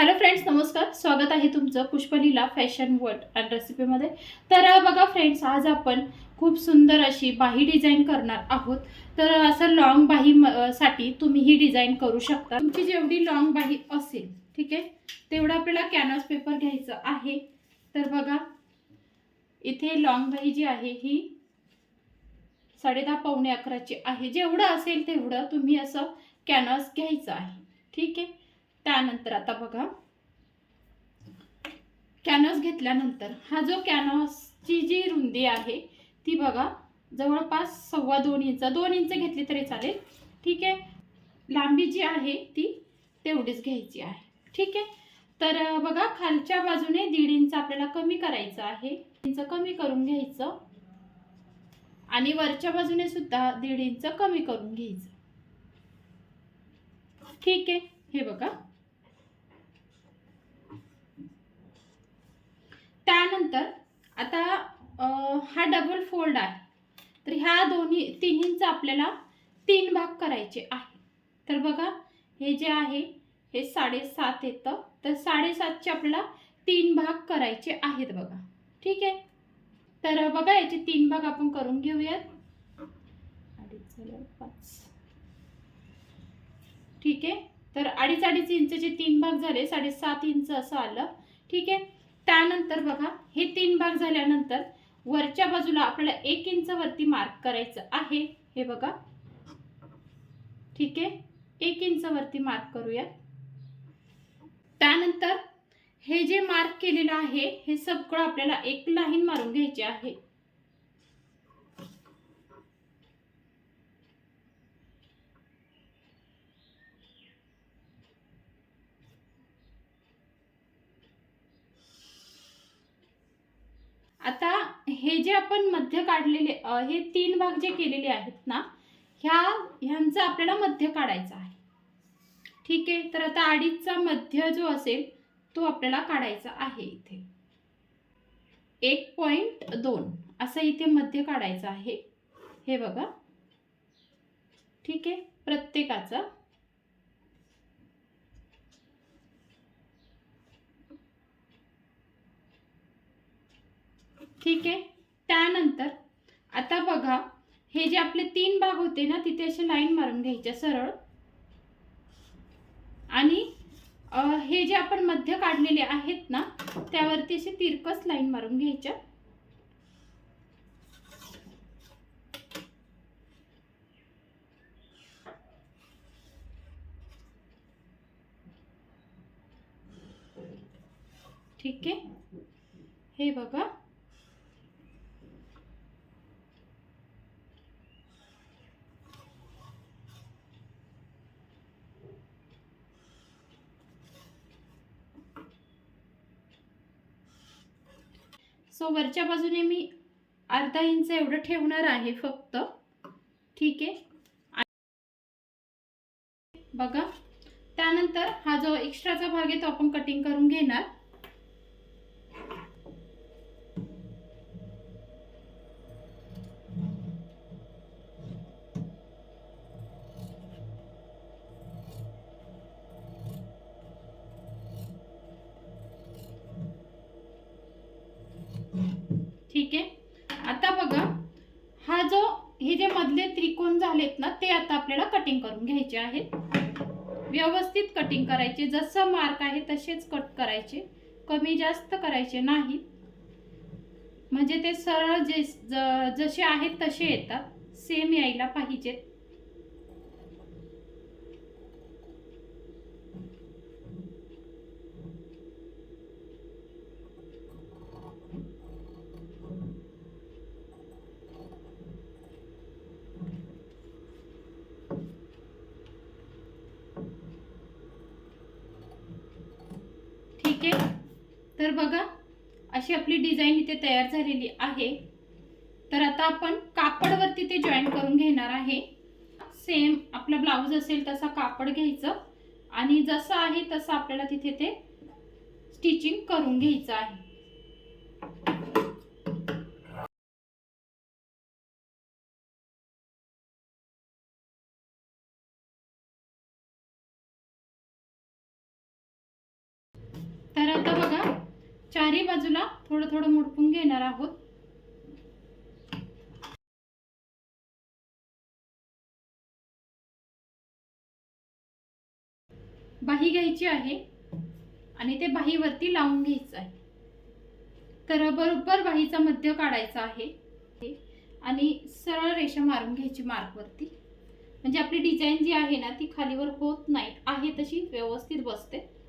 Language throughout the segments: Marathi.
हॅलो फ्रेंड्स नमस्कार. स्वागत आहे तुमचं पुष्पलीला फॅशन वर्ल्ड अँड रेसिपीमध्ये तर बघा फ्रेंड्स आज आपण खूप सुंदर अशी बाही डिझाईन करणार आहोत. तर असं लॉंग बाही म- साठी तुम्ही ही डिझाईन करू शकता. तुमची जेवढी लॉंग बाही असेल ठीक आहे तेवढं आपल्याला कॅनव्हास पेपर घ्यायचं आहे. तर बघा इथे लॉंग बाही जी आहे ही साडेदहा पावणे अकराची आहे. जेवढं असेल तेवढं तुम्ही असं कॅनव्हास घ्यायचं आहे. ठीक आहे? त्यानंतर आता बघा. कॅनव्हास घेतल्यानंतर हा जो कॅनव्हासची जी रुंदी आहे ती बघा जवळपास सव्वा दोन इंच दोन इंच घेतली तरी चालेल. ठीक आहे? लांबी जी आहे ती तेवढीच घ्यायची आहे. ठीक आहे? तर बघा खालच्या बाजूने दीड इंच आपल्याला कमी करायचं आहे. इंच कमी करून घ्यायचं. आणि वरच्या बाजूने सुद्धा दीड इंच कमी करून घ्यायचं. ठीक आहे? हे बघा. त्यानंतर आता हा डबल फोल्ड आहे. तर ह्या दोन्ही तिन्हींचा आपल्याला तीन भाग करायचे आहे. तर बघा हे जे आहे हे साडेसात येतं. तर साडेसातचे आपल्याला तीन भाग करायचे आहेत बघा. ठीक आहे? तर बघा याचे तीन भाग आपण करून घेऊयात. अडीच पाच. ठीक आहे? तर अडीच अडीच इंचचे तीन भाग झाले साडेसात इंच असं आलं. ठीक आहे? त्यानंतर बघा हे तीन भाग झाल्यानंतर वरच्या बाजूला आपल्याला एक इंच वरती मार्क करायचं आहे. हे बघा. ठीक आहे? एक इंच वरती मार्क करूया. त्यानंतर हे जे मार्क केलेलं आहे हे सगळं आपल्याला एक लाईन मारून घ्यायची आहे आता हे जे आपण मध्य काढलेले हे तीन भाग जे केलेले आहेत ना ह्या ह्यांचा आपल्याला मध्य काढायचा आहे. ठीक आहे? तर आता अडीचचा मध्य जो असेल तो आपल्याला काढायचा आहे इथे. एक पॉईंट दोन असं इथे मध्य काढायचं आहे. हे बघा. ठीक आहे? प्रत्येकाचा. ठीक आहे? त्यानंतर आता बघा हे जे आपले तीन भाग होते ना तिथे असे लाईन मारून घ्यायच्या सरळ. आणि हे जे आपण मध्य काढलेले आहेत ना त्यावरती असे तिरकस लाईन मारून घ्यायच्या ठीक आहे? हे बघा. सो वरच्या बाजूने मी अर्धा इंच एवढं ठेवणार आहे फक्त. ठीक आहे? बघा. त्यानंतर हा जो एक्स्ट्राचा भाग आहे तो आपण कटिंग करून घेणार ठीक आहे आता बघा हा जो हे जे मधले त्रिकोण झालेत ना ते आता आपल्याला कटिंग करून घ्यायचे आहेत. व्यवस्थित कटिंग करायचे. जसं मार्क आहे तसेच कट करायचे. कमी जास्त करायचे नाही. म्हणजे ते सरळ जे जसे आहेत तसे येतात. सेम यायला पाहिजेत ठीक आहे तर बघा अशी आपली डिझाईन इथे तयार झालेली आहे. तर आता आपण कापडवरती ते जॉईन करून घेणार आहे. सेम आपला ब्लाऊज असेल तसा कापड घ्यायचं. आणि जसं आहे तसं आपल्याला तिथे ते स्टिचिंग करून घ्यायचं आहे. तर आता चारही चारी बाजूला थोडं थोडं मुडपून घेणार आहोत. बाही घ्यायची आहे आणि ते बाहीवरती लावून घ्यायचं आहे. तर बरोबर बाहीचा मध्य काढायचा आहे. आणि सरळ रेषा मारून घ्यायची मार्कवरती. म्हणजे आपली डिझाईन जी आहे ना ती खालीवर होत नाही. आहे तशी व्यवस्थित बसते.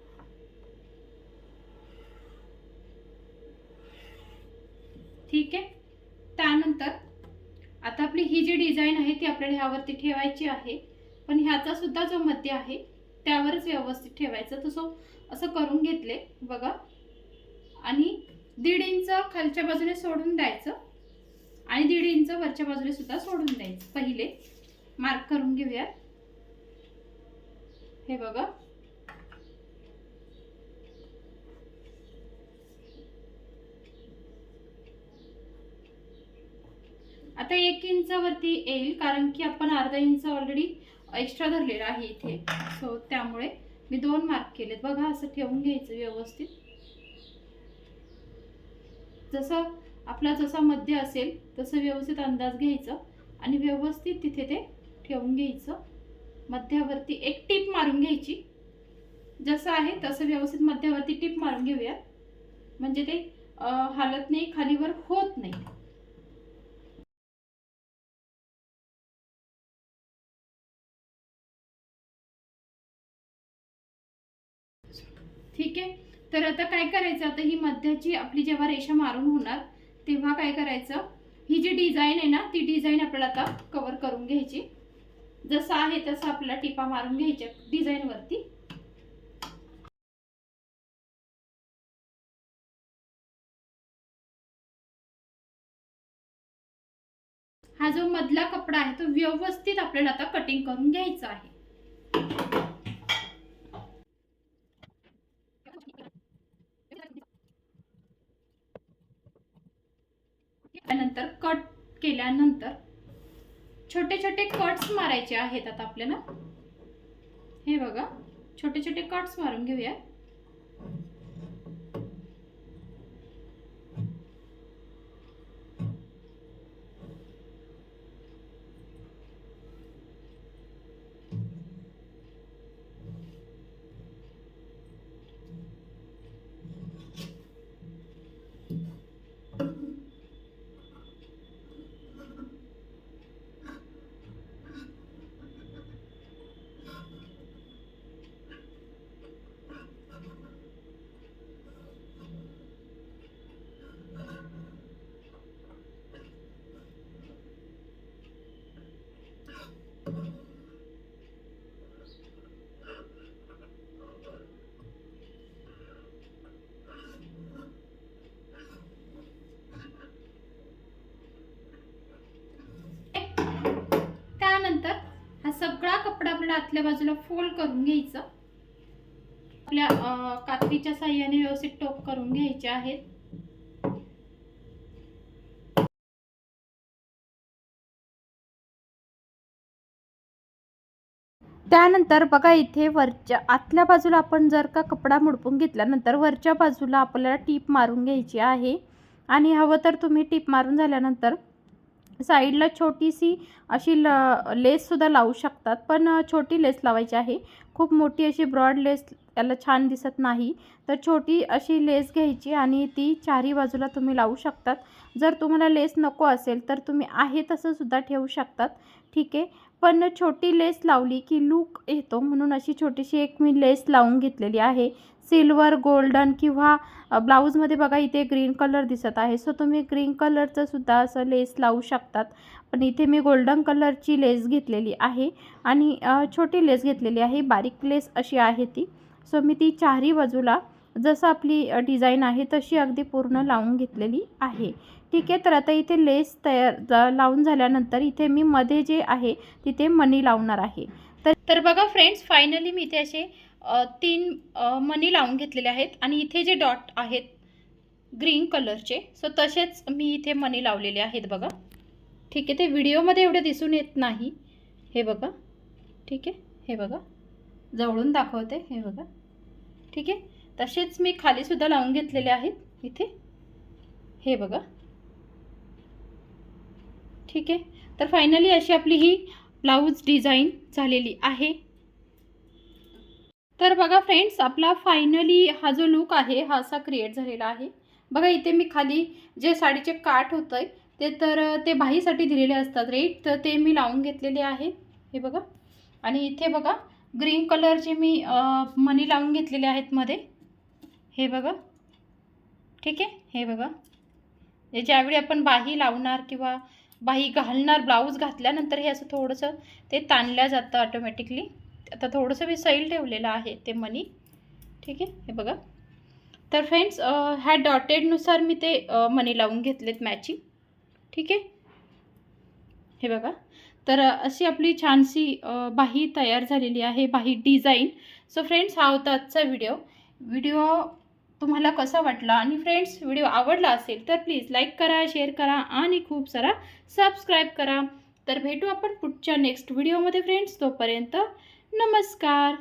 ठीक आहे? त्यानंतर आता आपली ही जी डिझाईन आहे ती आपल्याला ह्यावरती ठेवायची आहे. पण ह्याचा सुद्धा जो मध्य आहे त्यावरच व्यवस्थित ठेवायचं. तसं असं करून घेतले बघा. आणि दीड इंच खालच्या बाजूने सोडून द्यायचं. आणि दीड इंच वरच्या बाजूने सुद्धा सोडून द्यायचं. पहिले मार्क करून घेऊया हे बघा. आता एक इंचावरती येईल कारण की आपण अर्धा इंच ऑलरेडी एक्स्ट्रा धरलेला आहे इथे. सो त्यामुळे मी दोन मार्क केलेत. बघा असं ठेवून घ्यायचं व्यवस्थित. जसं आपला जसा मध्य असेल तसं व्यवस्थित अंदाज घ्यायचा आणि व्यवस्थित तिथे ते ठेवून घ्यायचं. मध्यावरती एक टीप मारून घ्यायची. जसं आहे तसं व्यवस्थित मध्यावरती टीप मारून घेऊया म्हणजे ते हालत नाही खालीवर होत नाही. ठीक आहे? तर आता काय करायचं? आता ही मध्याची आपली जेव्हा रेषा मारून होणार तेव्हा काय करायचं? ही जी डिझाईन आहे ना ती डिझाईन आपल्याला आता कव्हर करून घ्यायची. जसं आहे तसं आपल्याला टिपा मारून घ्यायच्या डिझाईनवरती हा जो मधला कपडा आहे तो व्यवस्थित आपल्याला आता कटिंग करून घ्यायचा आहे. केल्यानंतर कट केल्यानंतर छोटे छोटे कट्स मारायचे आहेत आता आपल्याला. हे बघा छोटे छोटे कट्स मारून घेऊया. सगळा कपडा आपल्याला आतल्या बाजूला फोल्ड करून घ्यायचं. आपल्या कात्रीच्या साह्याने व्यवस्थित टोप करून घ्यायचे आहेत. त्यानंतर बघा इथे वरच्या आतल्या बाजूला आपण जर का कपडा मुडपून घेतल्यानंतर वरच्या बाजूला आपल्याला टीप मारून घ्यायची आहे. आणि हवं तर तुम्ही टीप मारून झाल्यानंतर साईडला छोटीशी अशी ल लेससुद्धा लावू शकतात पण छोटी लेस लावायची आहे. खूप मोठी अशी ब्रॉड लेस याला छान दिसत नाही. तर छोटी अशी लेस घ्यायची आणि ती चारही बाजूला तुम्ही लावू शकतात. जर तुम्हाला लेस नको असेल तर तुम्ही आहे तसं सुद्धा ठेवू शकतात. ठीक आहे? पण छोटी लेस लावली की लूक येतो. म्हणून अशी छोटीशी एक मी लेस लावून घेतलेली आहे. सिल्वर गोल्डन किंवा ब्लाऊजमध्ये बघा इथे ग्रीन कलर दिसत आहे. सो तुम्ही ग्रीन कलरचं सुद्धा असं लेस लावू शकतात. पण इथे मी गोल्डन कलरची लेस घेतलेली आहे. आणि छोटी लेस घेतलेली आहे. बारीक लेस अशी आहे ती. सो मी ती चारही बाजूला जसं आपली डिझाईन आहे तशी अगदी पूर्ण लावून घेतलेली आहे. ठीक आहे तर आता इथे लेस तयार लावून झाल्यानंतर इथे मी मध्ये जे आहे तिथे मनी लावणार आहे. तर तर बघा फ्रेंड्स फायनली मी इथे असे तीन मनी लावून घेतलेले आहेत आणि इथे जे डॉट आहेत ग्रीन कलरचे सो तसेच मी इथे मनी लावलेले आहेत बघा. ठीक आहे ते व्हिडिओमध्ये एवढे दिसून येत नाही. हे बघा. ठीक आहे हे बघा. जवळून दाखवते हे बघा. ठीक आहे तसेच मी खालीसुद्धा लावून घेतलेले आहेत इथे. हे बघा. ठीक आहे? तर फायनली अशी आपली ही ब्लाऊज डिझाईन झालेली आहे. तर बघा फ्रेंड्स आपला फायनली हा जो लुक आहे हा असा क्रिएट झालेला आहे. बघा इथे मी खाली जे साडीचे काठ होतं आहे ते तर ते बाहीसाठी दिलेले असतात रेट तर ते मी लावून घेतलेले आहे. हे बघा. आणि इथे बघा ग्रीन कलरचे मी मनी लावून घेतलेले आहेत मध्ये हे बघा. ठीक आहे? हे बघा. ज्यावेळी आपण बाही लावणार किंवा बाही घालणार ब्लाऊज घातल्यानंतर हे असं थोडंसं ते ताणलं जातं ऑटोमॅटिकली आता थोडंसं मी सैल ठेवलेलं आहे ते मनी. ठीक आहे? हे बघा. तर फ्रेंड्स ह्या डॉटेडनुसार मी ते मनी लावून घेतलेत मॅचिंग ठीक आहे? हे बघा. तर अशी आपली छानशी बाही तयार झालेली आहे बाही डिझाईन सो फ्रेंड्स हा होता आजचा व्हिडिओ व्हिडिओ तुम्हाला कसा वाटला आणि फ्रेंड्स व्हिडिओ आवडला असेल तर प्लीज लाईक करा शेअर करा आणि खूप सारा सबस्क्राईब करा. तर भेटू आपण पुढच्या नेक्स्ट व्हिडिओमध्ये फ्रेंड्स तोपर्यंत नमस्कार.